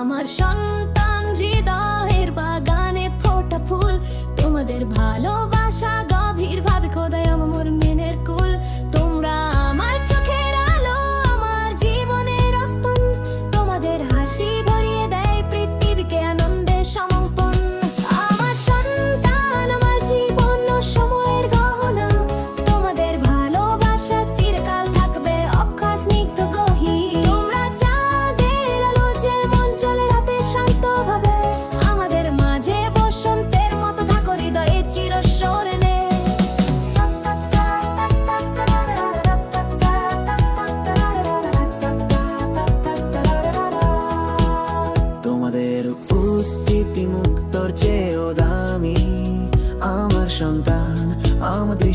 আমার সন্তান বাগানে ফুল তোমাদের ভালো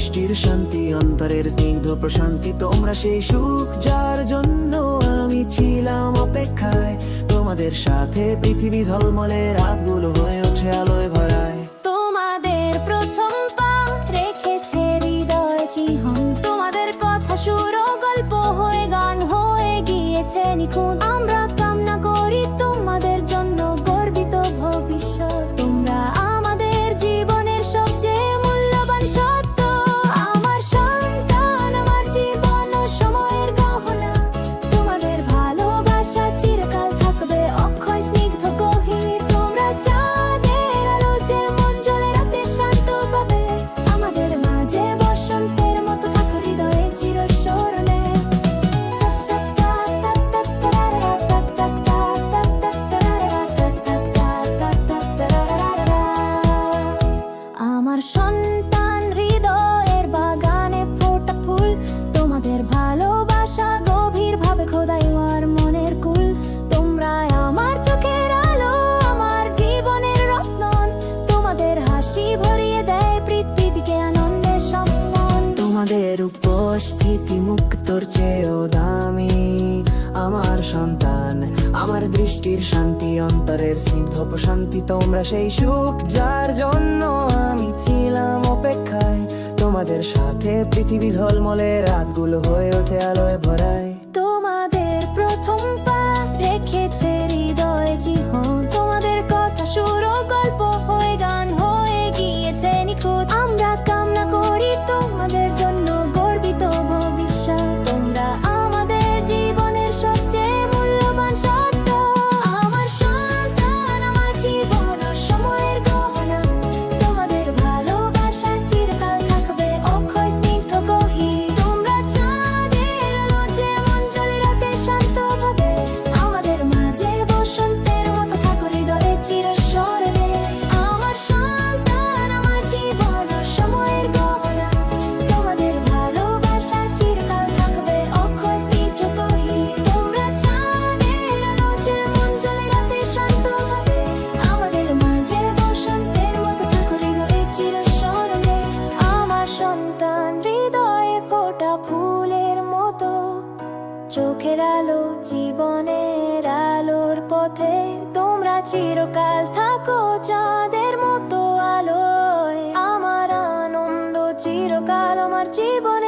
সৃষ্টির শান্তি, অন্তরের স্নিগ্ধ প্রশান্তি। তোমরা সেই সুখ যার জন্য আমি ছিলাম অপেক্ষায়। তোমাদের সাথে পৃথিবী ঝলমলে, রাতগুলো হয়ে ওঠে আলোয় ভরায়। আমার সন্তান হৃদয়ের বাগানে ফোটা ফুল। তোমাদের ভালোবাসা গভীর ভাবে খোদাই আর মনের কুল। তোমরা আমার চোখের আলো, আমার জীবনের রত্ন। তোমাদের হাসি ভরিয়ে দেয় পৃথিবীকে আনন্দে সম্মান। তোমাদের উপস্থিতি মুক্তর চেয়েও দামি। আমার সন্তান, আমার দৃষ্টির শান্তি, অন্তরের স্নিগ্ধ প্রশান্তি, তোমরা সেই সুখ যার জন্য তাদের সাথে পৃথিবী ঝলমলে রাতগুলো হয়ে ওঠে আলোয় ভরায়। চোখের আলো, জীবনের আলোর পথে তোমরা চিরকাল থাকো চাঁদের মতো আলোয়। আমার আনন্দ চিরকাল আমার জীবন